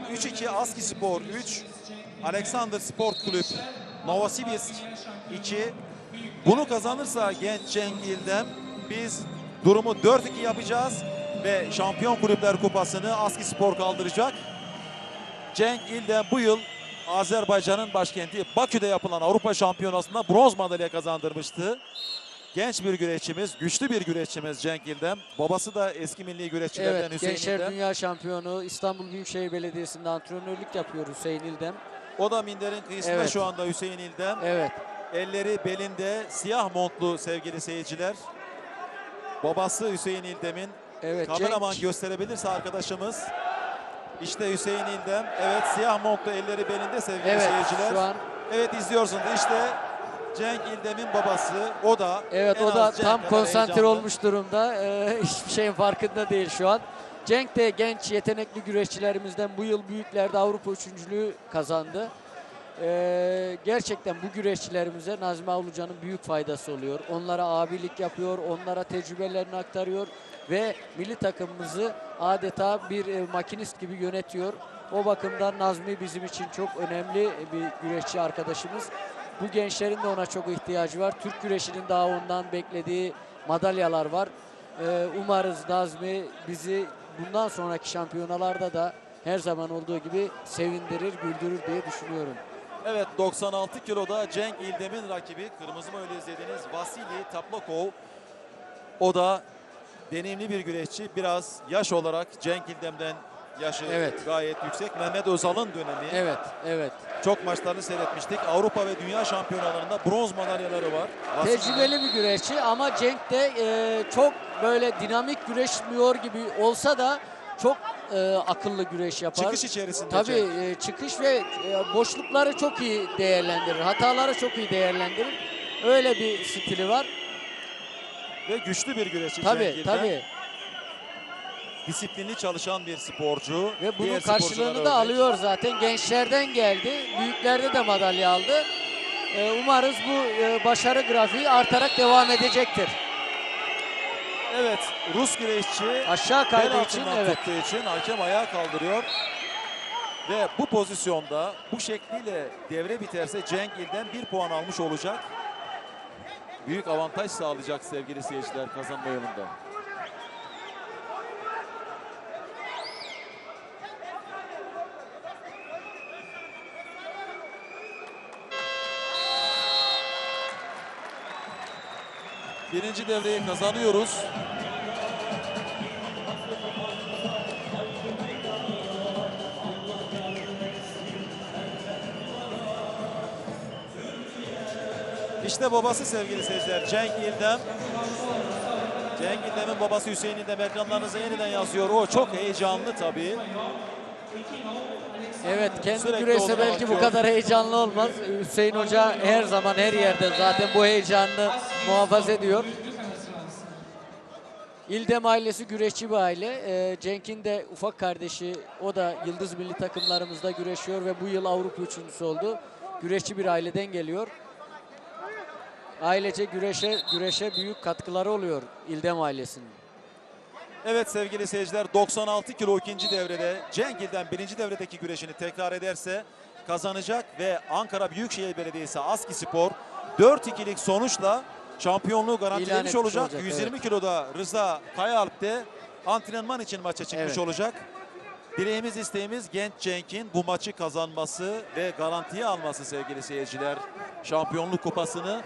3-2 Aski Spor 3, Alexander Sport Kulüp Novosibirsk 2. Bunu kazanırsa Genç Cenk İldem biz durumu 4-2 yapacağız ve Şampiyon Kulüpler Kupası'nı Aski Spor kaldıracak. Cenk İldem bu yıl Azerbaycan'ın başkenti Bakü'de yapılan Avrupa Şampiyonası'nda bronz madalya kazandırmıştı. Genç bir güreşçimiz, güçlü bir güreşçimiz Cenk İldem. Babası da eski milli güreşçilerden Evet, Hüseyin Gençler İldem. Dünya Şampiyonu İstanbul Büyükşehir Belediyesi'nde antrenörlük yapıyor Hüseyin İldem. O da minderin kıyısında Evet. şu anda Hüseyin İldem. Evet, Elleri belinde siyah montlu sevgili seyirciler. Babası Hüseyin İldem'in evet. kameraman Cenk- gösterebilirse arkadaşımız. İşte Hüseyin İldem. Evet siyah montlu elleri belinde sevgili Evet, seyirciler. şu an Evet izliyorsunuz işte Cenk İldem'in babası. O da evet o da tam konsantre olmuş durumda. Ee, hiçbir şeyin farkında değil şu an. Cenk de genç yetenekli güreşçilerimizden bu yıl büyüklerde Avrupa üçüncülüğü kazandı. Ee, gerçekten bu güreşçilerimize Nazmi Avluca'nın büyük faydası oluyor. Onlara abilik yapıyor, onlara tecrübelerini aktarıyor ve milli takımımızı adeta bir e, makinist gibi yönetiyor. O bakımdan Nazmi bizim için çok önemli bir güreşçi arkadaşımız. Bu gençlerin de ona çok ihtiyacı var. Türk güreşinin daha ondan beklediği madalyalar var. Ee, umarız Nazmi bizi bundan sonraki şampiyonalarda da her zaman olduğu gibi sevindirir, güldürür diye düşünüyorum. Evet 96 kiloda Cenk İldem'in rakibi kırmızı mayoyla izlediğiniz Vasili Taplakov. O da deneyimli bir güreşçi. Biraz yaş olarak Cenk İldem'den yaşı Evet. gayet yüksek. Mehmet Özal'ın dönemi. Evet, evet. Çok maçlarını seyretmiştik. Avrupa ve Dünya şampiyonalarında bronz madalyaları var. Vasili- Tecrübeli bir güreşçi ama Cenk de e, çok böyle dinamik güreşmiyor gibi olsa da çok e, akıllı güreş yapar. Çıkış içerisinde Tabii e, çıkış ve e, boşlukları çok iyi değerlendirir. Hataları çok iyi değerlendirir. Öyle bir stili var. Ve güçlü bir güreşçi Tabii İldem. tabii. Disiplinli çalışan bir sporcu. Ve bunun karşılığını da örnek. alıyor zaten. Gençlerden geldi. Büyüklerde de madalya aldı. E, umarız bu e, başarı grafiği artarak devam edecektir. Evet Rus güreşçi Aşağı kaydığı için evet. tuttuğu için hakem ayağa kaldırıyor. Ve bu pozisyonda bu şekliyle devre biterse Cenk İlden bir puan almış olacak. Büyük avantaj sağlayacak sevgili seyirciler kazanma yolunda. Birinci devreyi kazanıyoruz. İşte babası sevgili seyirciler Cenk İldem. Cenk İldem'in babası Hüseyin İldem ekranlarınıza yeniden yazıyor. O çok heyecanlı tabii. Evet kendi Sürekli belki bu kadar heyecanlı olmaz. Hüseyin Hoca her zaman her yerde zaten bu heyecanını muhafaza ediyor. İldem ailesi güreşçi bir aile. Ee, Cenk'in de ufak kardeşi o da Yıldız Milli takımlarımızda güreşiyor ve bu yıl Avrupa üçüncüsü oldu. Güreşçi bir aileden geliyor. Ailece güreşe güreşe büyük katkıları oluyor İldem ailesinin. Evet sevgili seyirciler 96 kilo ikinci devrede Cenk İldem birinci devredeki güreşini tekrar ederse kazanacak ve Ankara Büyükşehir Belediyesi Aski Spor 4-2'lik sonuçla şampiyonluğu garantilemiş olacak. olacak, 120 evet. kiloda Rıza Kayaalp de antrenman için maça çıkmış Evet. olacak. Dileğimiz isteğimiz genç Cenk'in bu maçı kazanması ve garantiye alması sevgili seyirciler. Şampiyonluk kupasını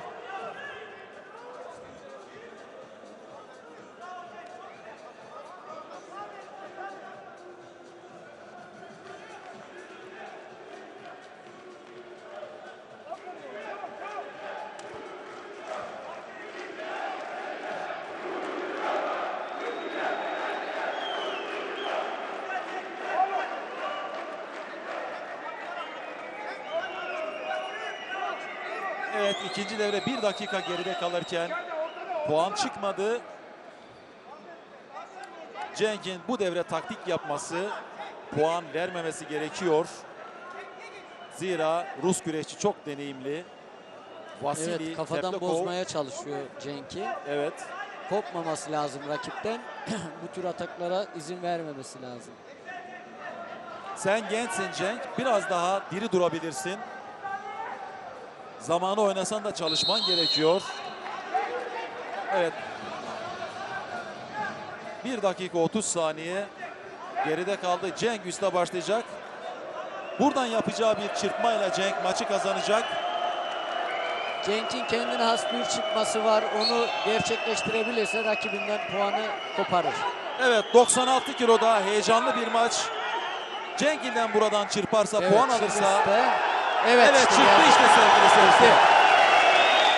Evet ikinci devre bir dakika geride kalırken puan çıkmadı. Cenk'in bu devre taktik yapması puan vermemesi gerekiyor. Zira Rus güreşçi çok deneyimli. Vasili Evet kafadan Teplakov. bozmaya çalışıyor Cenk'i. Evet. kopmaması lazım rakipten. Bu tür ataklara izin vermemesi lazım. Sen gençsin Cenk. Biraz daha diri durabilirsin. Zamanı oynasan da çalışman gerekiyor. Evet. 1 dakika 30 saniye geride kaldı. Cenk üste başlayacak. Buradan yapacağı bir çırpmayla Cenk maçı kazanacak. Cenk'in kendine has bir çıkması var. Onu gerçekleştirebilirse rakibinden puanı koparır. Evet 96 kiloda heyecanlı bir maç. Cenk'inden buradan çırparsa Evet, puan alırsa üstte. Evet, Evet, çıktı geldi. işte sevgili seyirciler.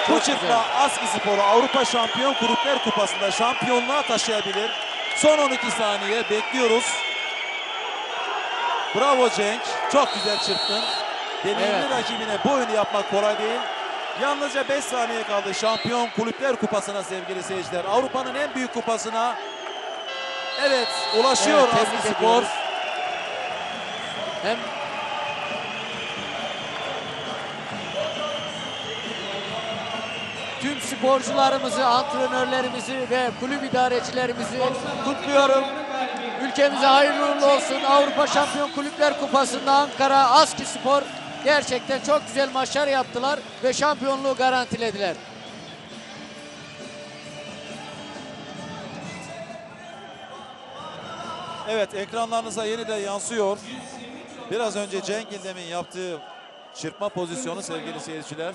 Bu güzel. Aski Spor'u Avrupa Şampiyon Kulüpler Kupası'nda şampiyonluğa taşıyabilir. Son 12 saniye bekliyoruz. Bravo Cenk. Çok güzel çırptın. Deneyimli Evet. rakibine bu oyunu yapmak kolay değil. Yalnızca 5 saniye kaldı Şampiyon Kulüpler Kupası'na sevgili seyirciler. Avrupa'nın en büyük kupasına Evet ulaşıyor Evet, Aski Spor. ediyoruz. Hem tüm sporcularımızı, antrenörlerimizi ve kulüp idarecilerimizi kutluyorum. Ülkemize hayırlı uğurlu olsun. Avrupa Şampiyon Kulüpler Kupası'nda Ankara Aski Spor gerçekten çok güzel maçlar yaptılar ve şampiyonluğu garantilediler. Evet ekranlarınıza yeniden yansıyor. Biraz önce Cenk İldem'in yaptığı çırpma pozisyonu sevgili seyirciler.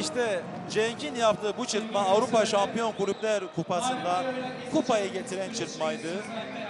İşte Cenk'in yaptığı bu çırpma Avrupa Şampiyon Kulüpler Kupası'nda kupayı getiren çırpmaydı.